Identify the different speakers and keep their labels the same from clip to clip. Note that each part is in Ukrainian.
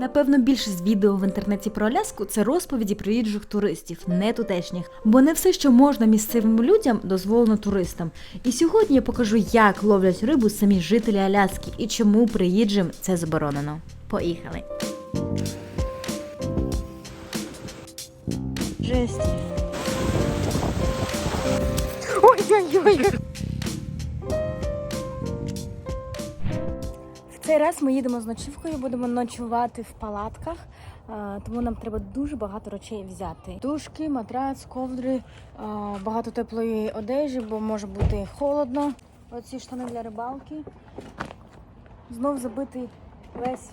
Speaker 1: Напевно, більшість відео в інтернеті про Аляску це розповіді приїжджих туристів, не тутешніх. Бо не все, що можна місцевим людям, дозволено туристам. І сьогодні я покажу, як ловлять рибу самі жителі Аляски і чому приїжджим це заборонено. Поїхали! Жесть. Ой-ой-ой. Цей раз ми їдемо з ночівкою, будемо ночувати в палатках, е, тому нам треба дуже багато речей взяти. Душки, матрац, ковдри, е, багато теплої одежі, бо може бути холодно. Оці штани для рибалки. Знов забитий весь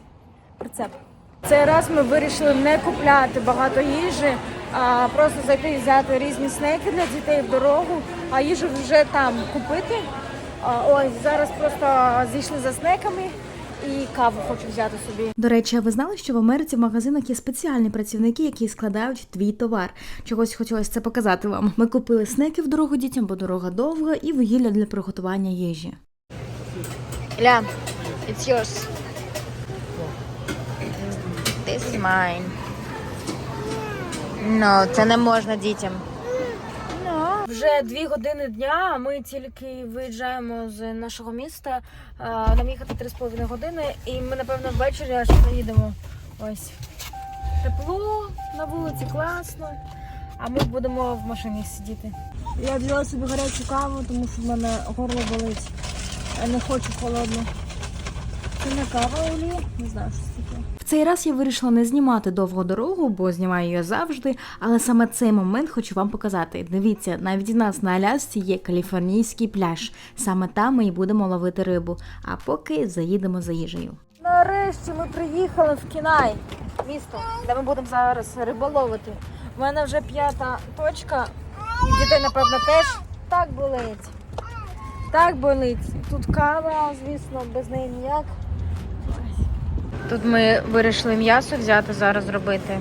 Speaker 1: прицеп. Цей раз ми вирішили не купляти багато їжі, а просто зайти і взяти різні снеки для дітей в дорогу, а їжу вже там купити. Ось зараз просто зійшли за снеками і каву хочу взяти собі. До речі, ви знали, що в Америці в магазинах є спеціальні працівники, які складають твій товар. Чогось хотілося це показати вам. Ми купили снеки в дорогу дітям, бо дорога довга, і вугілля для приготування їжі. Ля, it's yours. This is mine. No, це не можна дітям. Вже дві години дня. а Ми тільки виїжджаємо з нашого міста. Нам їхати три з половиною години, і ми напевно ввечері аж приїдемо. Ось тепло на вулиці, класно. А ми будемо в машині сидіти. Я взяла собі гарячу каву, тому що в мене горло болить. Я не хочу холодну. Це не кава Олі, не знаю, що це таке. Цей раз я вирішила не знімати довгу дорогу, бо знімаю її завжди. Але саме цей момент хочу вам показати. Дивіться, навіть у нас на Алясці є каліфорнійський пляж. Саме там ми і будемо ловити рибу. А поки заїдемо за їжею. Нарешті ми приїхали в Кінай, місто, де ми будемо зараз риболовити. У мене вже п'ята точка. Дітей, напевно, теж так болить. Так болить. Тут кава, звісно, без неї ніяк. Тут ми вирішили м'ясо взяти зараз зробити.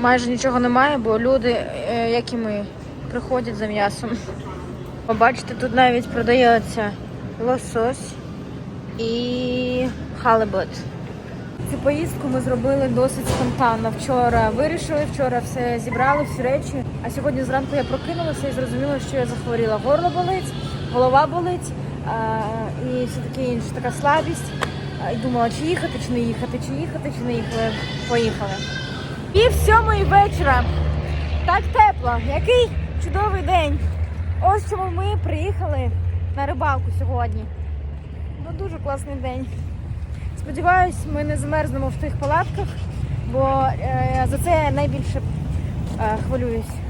Speaker 1: Майже нічого немає, бо люди, е, як і ми, приходять за м'ясом. Побачите, тут навіть продається лосось і халибут. Цю поїздку ми зробили досить спонтанно. Вчора вирішили, вчора все зібрали, всі речі. А сьогодні зранку я прокинулася і зрозуміла, що я захворіла. Горло болить, голова болить і все таке інше, така слабість. І думала, чи їхати, чи не їхати, чи їхати, чи не їхати. Поїхали. І в сьомої вечора. Так тепло. Який чудовий день. Ось чому ми приїхали на рибалку сьогодні. Ну, дуже класний день. Сподіваюсь, ми не замерзнемо в тих палатках, бо е, за це я найбільше е, хвилююсь.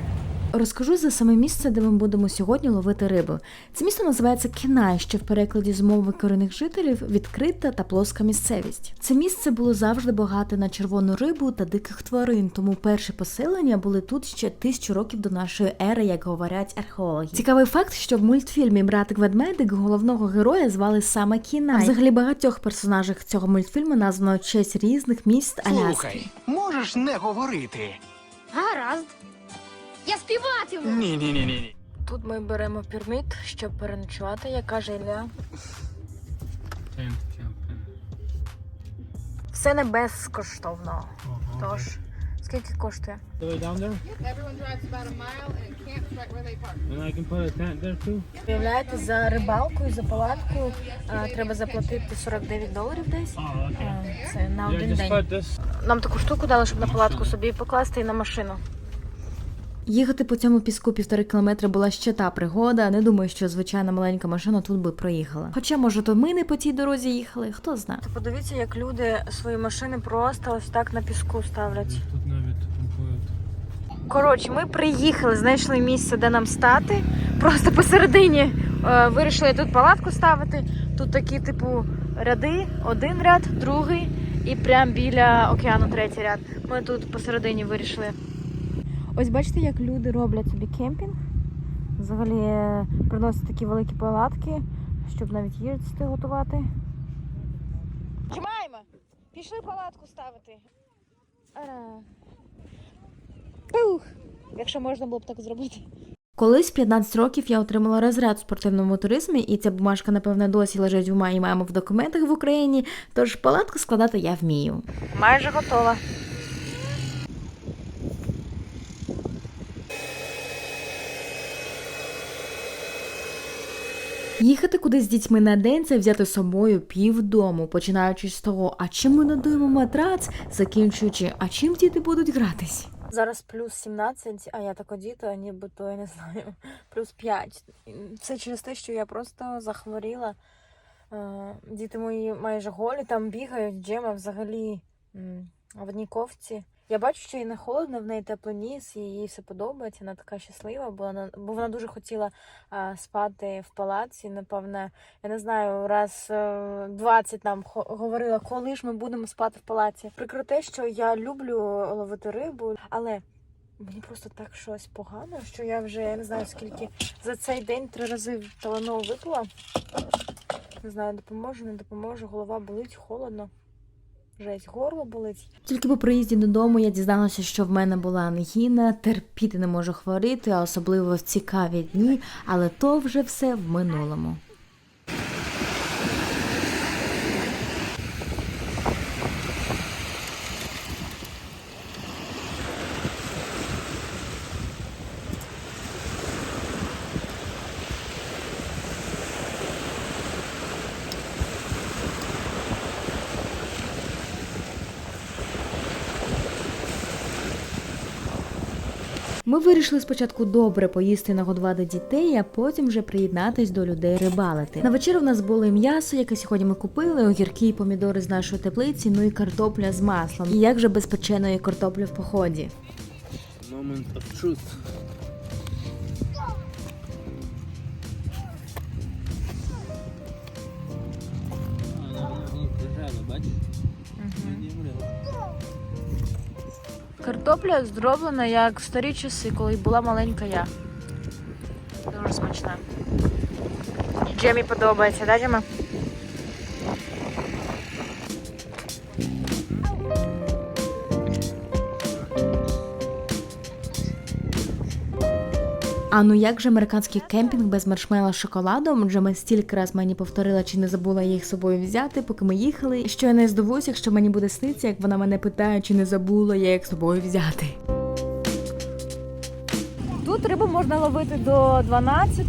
Speaker 1: Розкажу за саме місце, де ми будемо сьогодні ловити рибу. Це місто називається Кінай, що в перекладі з мови корінних жителів відкрита та плоска місцевість. Це місце було завжди багате на червону рибу та диких тварин, тому перші поселення були тут ще тисячу років до нашої ери, як говорять археологи. Цікавий факт, що в мультфільмі Братик Ведмедик головного героя звали саме Кінай. А Взагалі багатьох персонажів цього мультфільму названо в честь різних міст Аляски.
Speaker 2: Слухай, можеш не говорити.
Speaker 3: Гаразд. Я співатиму.
Speaker 2: Ні, ні, ні, ні.
Speaker 1: Тут ми беремо пірміт, щоб переночувати, як каже Ілля. Все не безкоштовно. Тож, скільки коштує?
Speaker 4: The way down there?
Speaker 5: Everyone drives about a mile and camps right where they park.
Speaker 4: And I can put a tent there too?
Speaker 1: Виявляєте, за рибалку і за палатку а, треба заплатити 49 доларів десь. А, Це на один день. Нам таку штуку дали, щоб на палатку собі покласти і на машину. Їхати по цьому піску півтори кілометри була ще та пригода. Не думаю, що звичайна маленька машина тут би проїхала. Хоча, може, то ми не по тій дорозі їхали, хто знає. Подивіться, як люди свої машини просто ось так на піску ставлять.
Speaker 4: Тут навіть.
Speaker 1: Коротше, ми приїхали, знайшли місце, де нам стати. Просто посередині е, вирішили тут палатку ставити. Тут такі, типу, ряди, один ряд, другий, і прямо біля океану третій ряд. Ми тут посередині вирішили. Ось бачите, як люди роблять собі кемпінг. Взагалі е, приносять такі великі палатки, щоб навіть їсти готувати. Чимаємо! Пішли палатку ставити. Пух! Якщо можна було б так зробити. Колись в 15 років я отримала розряд у спортивному туризмі, і ця бумажка, напевне, досі лежить у моїй мамі в документах в Україні. Тож палатку складати я вмію. Майже готова. Їхати кудись з дітьми на день це взяти з собою півдому, починаючи з того, а чим ми надуємо матрац, закінчуючи, а чим діти будуть гратись. Зараз плюс 17, а я так одіта, нібито я не знаю, плюс 5. Це через те, що я просто захворіла. Е, Діти мої майже голі там бігають, Джема взагалі в одній кофті. Я бачу, що їй не холодно, в неї теплий ніс, їй все подобається. Вона така щаслива, бо вона, бо вона дуже хотіла а, спати в палаці. Напевне, я не знаю, раз е, 20 нам говорила, коли ж ми будемо спати в палаці. Прикро те, що я люблю ловити рибу, але мені просто так щось погано, що я вже я не знаю скільки за цей день три рази таланово випила. Не знаю, допоможе, не допоможе, голова болить, холодно. Жесть, горло болить. Тільки по приїзді додому я дізналася, що в мене була ангіна, терпіти не можу хворіти, а особливо в цікаві дні, але то вже все в минулому. Ми вирішили спочатку добре поїсти нагодувати дітей, а потім вже приєднатись до людей рибалити. На вечір у нас було м'ясо, яке сьогодні ми купили, огірки і помідори з нашої теплиці, ну і картопля з маслом. І як же без печеної картоплі в поході.
Speaker 4: Moment of truth.
Speaker 1: Картопля зроблена як в старі часи, коли була маленька я. Дуже смачна. Джемі подобається, да, Джема? А ну як же американський кемпінг без маршмела з шоколадом? Джема стільки раз мені повторила, чи не забула їх з собою взяти, поки ми їхали. Що я не здивуюся, якщо мені буде сниться, як вона мене питає, чи не забула я їх з собою взяти. Тут рибу можна ловити до 12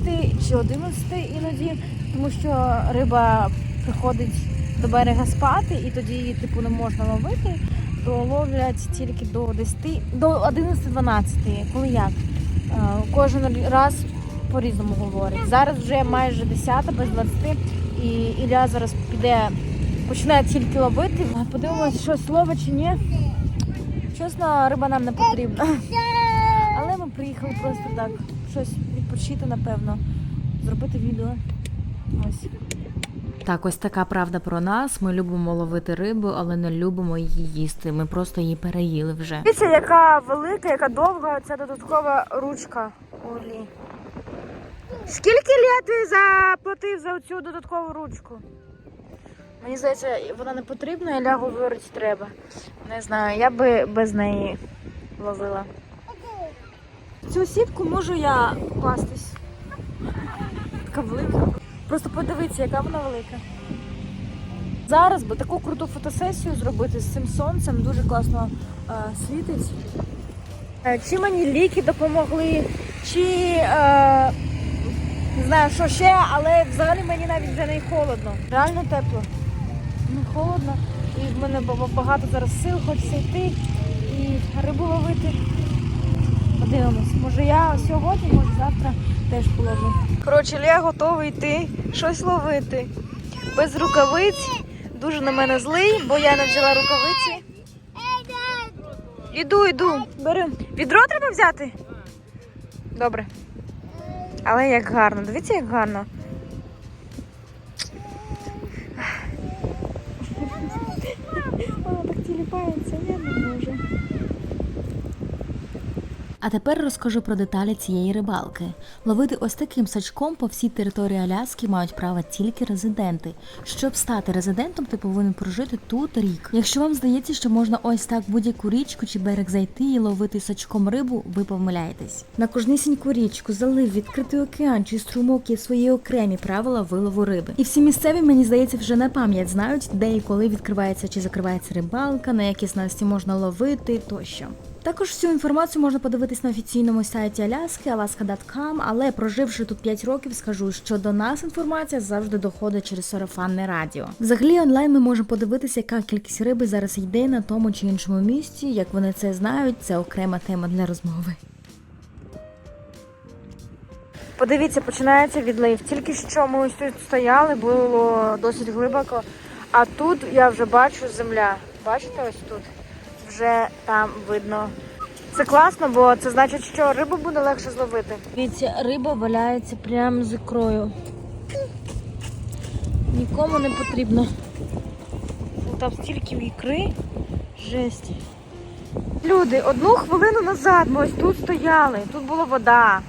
Speaker 1: чи 11 іноді, тому що риба приходить до берега спати, і тоді її типу не можна ловити, то ловлять тільки до 10, до 11-12, коли як. Е, Кожен раз по-різному говорить. Зараз вже майже 10 без 20, і Ілля зараз піде, починає тільки ловити. Подивимось, щось ловить чи ні. Чесно, риба нам не потрібна. Але ми приїхали просто так, щось відпочити, напевно, зробити відео. Ось. Так, ось така правда про нас. Ми любимо ловити рибу, але не любимо її їсти. Ми просто її переїли вже. Дивіться, яка велика, яка довга ця додаткова ручка. Олі. Скільки літ ти заплатив за цю додаткову ручку? Мені здається, вона не потрібна, Ілля говорить, треба. Не знаю, я би без неї ловила. Цю сітку можу я пастись. Така велика. Просто подивіться, яка вона велика. Зараз би таку круту фотосесію зробити з цим сонцем дуже класно е, світить. Е, чи мені ліки допомогли, чи е, не знаю, що ще, але взагалі мені навіть вже не холодно. Реально тепло. Не холодно. І в мене ба- багато зараз сил, хочеться йти і рибу ловити. Подивимось. Може я сьогодні, може завтра теж половлю. Коротше, я готовий йти, щось ловити. Без рукавиць. Дуже на мене злий, бо я не взяла рукавиці. Іду, іду. Бери. Відро треба взяти? Добре. Але як гарно. Дивіться, як гарно. Вона так тіліпається, я не можу.
Speaker 6: А тепер розкажу про деталі цієї рибалки. Ловити ось таким сачком по всій території Аляски мають право тільки резиденти. Щоб стати резидентом, ти повинен прожити тут рік. Якщо вам здається, що можна ось так будь-яку річку чи берег зайти і ловити сачком рибу, ви помиляєтесь. На кожнісіньку річку, залив, відкритий океан чи струмок є свої окремі правила вилову риби. І всі місцеві, мені здається, вже на пам'ять знають, де і коли відкривається чи закривається рибалка, на які снасті можна ловити тощо. Також всю інформацію можна подивитись на офіційному сайті Аляски, alaska.com, але проживши тут 5 років, скажу, що до нас інформація завжди доходить через сарафанне радіо. Взагалі онлайн ми можемо подивитися, яка кількість риби зараз йде на тому чи іншому місці. Як вони це знають, це окрема тема для розмови.
Speaker 1: Подивіться, починається відлив. Тільки що ми ось тут стояли, було досить глибоко. А тут я вже бачу земля. Бачите, ось тут вже там видно. Це класно, бо це значить, що рибу буде легше зловити. Дивіться, риба валяється прямо з ікрою. Нікому не потрібно. Там стільки ікри. Жесть. Люди, одну хвилину назад ми ось тут стояли, тут була вода.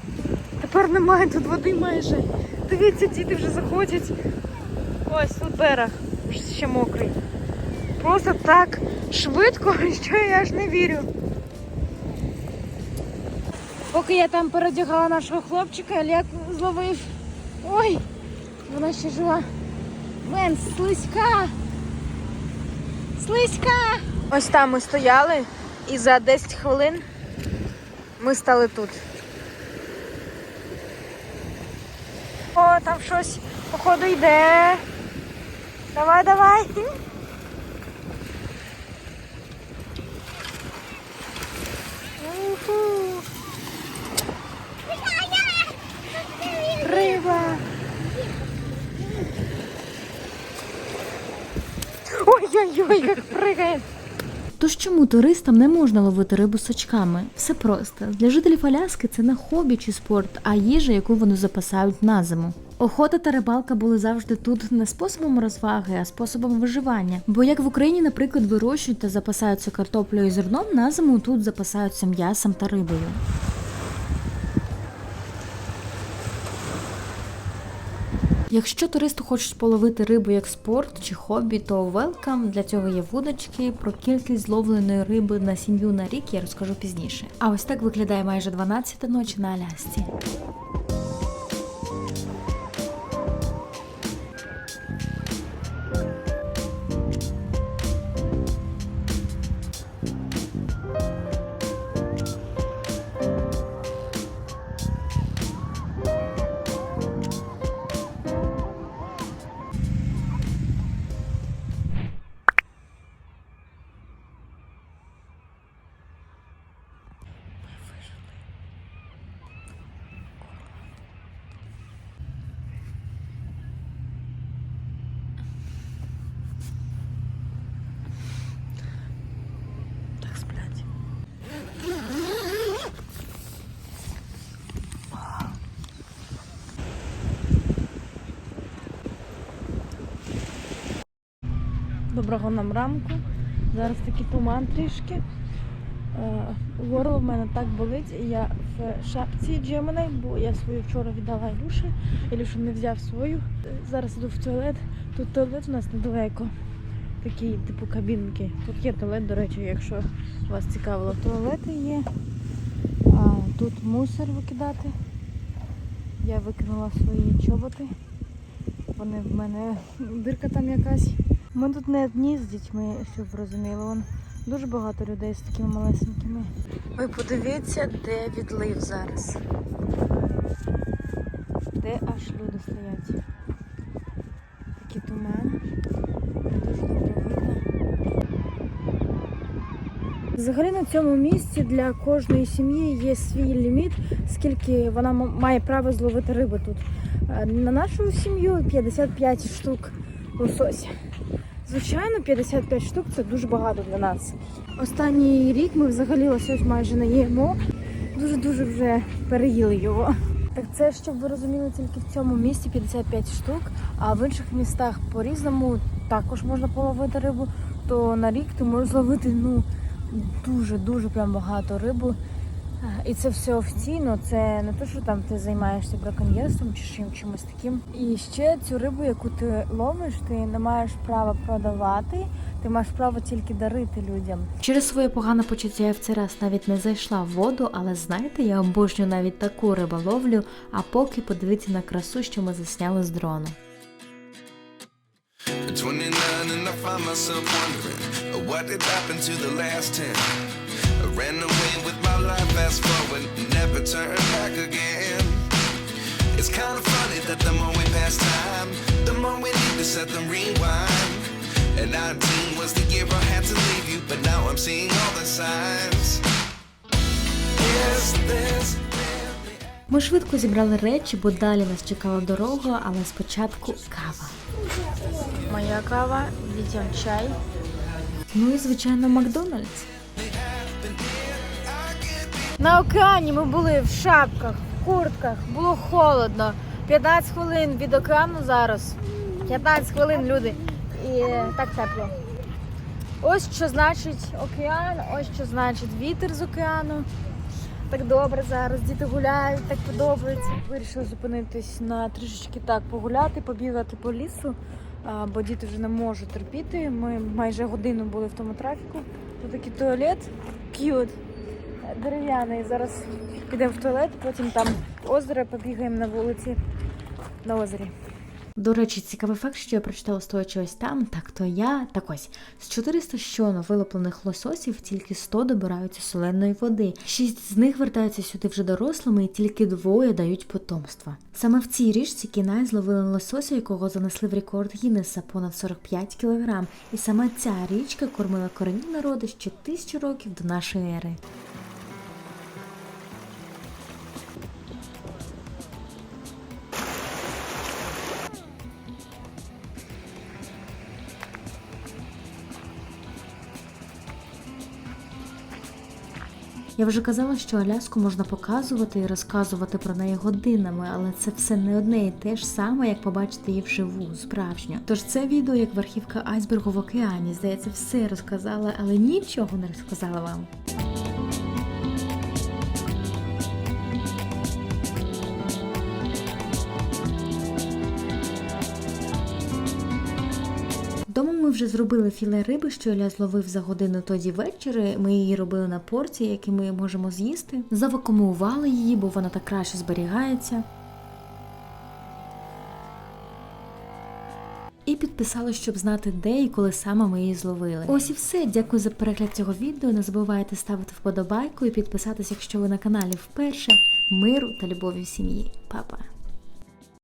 Speaker 1: Тепер немає тут води майже. Дивіться, діти вже заходять. Ось тут берег, ще мокрий. Просто так швидко, що я аж не вірю. Поки я там передягала нашого хлопчика, Олег зловив. Ой, вона ще жива. Мен, слизька. Слизька. Ось там ми стояли і за 10 хвилин ми стали тут. О, там щось, походу, йде. Давай, давай. Риба. Ой-ой-ой, як пригає.
Speaker 6: Тож чому туристам не можна ловити рибу сачками? Все просто для жителів Аляски це не хобі чи спорт, а їжа, яку вони запасають на зиму. Охота та рибалка були завжди тут не способом розваги, а способом виживання. Бо як в Україні, наприклад, вирощують та запасаються картоплею і зерном, на зиму тут запасаються м'ясом та рибою. Якщо туристи хочуть половити рибу як спорт чи хобі, то велкам для цього є вудочки. Про кількість зловленої риби на сім'ю на рік я розкажу пізніше. А ось так виглядає майже 12 ночі на Алясці.
Speaker 1: Доброго нам ранку. Зараз такий туман трішки. Е, Горло в мене так болить, я в шапці Gemini, бо я свою вчора віддала Ілюші. Ілюша не взяв свою. Зараз іду в туалет. Тут туалет у нас недалеко. Такі, типу, кабінки. Тут є туалет, до речі, якщо вас цікавило. Туалети є. А тут мусор викидати. Я викинула свої чоботи. Вони в мене дирка там якась. Ми тут не одні з дітьми, щоб розуміли. Вон дуже багато людей з такими малесенькими. Ви подивіться, де відлив зараз. Де аж люди стоять. Такі туман. Дуже добре видно. Взагалі на цьому місці для кожної сім'ї є свій ліміт, скільки вона має право зловити риби тут. Е, На нашу сім'ю 55 штук лосося. Звичайно, 55 штук це дуже багато для нас. Останній рік ми взагалі лосось майже не їмо. Дуже-дуже вже переїли його. Так це, щоб ви розуміли, тільки в цьому місті 55 штук, а в інших містах по-різному також можна половити рибу, то на рік ти можеш зловити ну дуже-дуже прям багато рибу. І це все офіційно, це не те, що там ти займаєшся браконьєрством чи чим- чимось таким. І ще цю рибу, яку ти ловиш, ти не маєш права продавати, ти маєш право тільки дарити людям.
Speaker 6: Через своє погане почуття я в цей раз навіть не зайшла в воду, але знаєте, я обожнюю навіть таку риболовлю, а поки подивіться на красу, що ми засняли з дрону.
Speaker 7: At 29 and I find myself wondering uh, what did happen to the last 10. Ran away with my life, fast forward, never turn back again. It's kind of funny that the more we pass time, the more we need to set them rewind. And 19 was the year I had to leave you, but now I'm seeing all the signs. Yes, there's
Speaker 6: Ми швидко зібрали речі, бо далі нас чекала дорога, але спочатку кава.
Speaker 1: Моя кава, дітям чай.
Speaker 6: Ну і звичайно Макдональдс.
Speaker 1: На океані ми були в шапках, в куртках, було холодно. 15 хвилин від океану зараз. 15 хвилин, люди. І так тепло. Ось що значить океан, ось що значить вітер з океану. Так добре зараз, діти гуляють, так подобається. Вирішили зупинитись на трішечки так погуляти, побігати по лісу, бо діти вже не можуть терпіти. Ми майже годину були в тому трафіку. Тут такий туалет, к'ют дерев'яний. Зараз підемо в туалет, потім там озеро, побігаємо на вулиці на озері.
Speaker 6: До речі, цікавий факт, що я прочитала стоячи ось там, так то я. Так ось з 400 щойно вилоплених лососів тільки 100 добираються соленої води. Шість з них вертаються сюди вже дорослими, і тільки двоє дають потомства. Саме в цій річці Кінай зловили лосося, якого занесли в рекорд Гіннеса понад 45 кілограм. І саме ця річка кормила корінні народи ще тисячу років до нашої ери. Я вже казала, що Аляску можна показувати і розказувати про неї годинами, але це все не одне і те ж саме, як побачити її вживу, справжньо. Тож це відео як верхівка айсбергу в океані. Здається, все розказала, але нічого не розказала вам. Дома ми вже зробили філе риби, що Ілля зловив за годину тоді ввечері. Ми її робили на порції, які ми можемо з'їсти. Завакумували її, бо вона так краще зберігається. І підписали, щоб знати, де і коли саме ми її зловили. Ось і все. Дякую за перегляд цього відео. Не забувайте ставити вподобайку і підписатись, якщо ви на каналі вперше. Миру та любові в сім'ї. Па-па!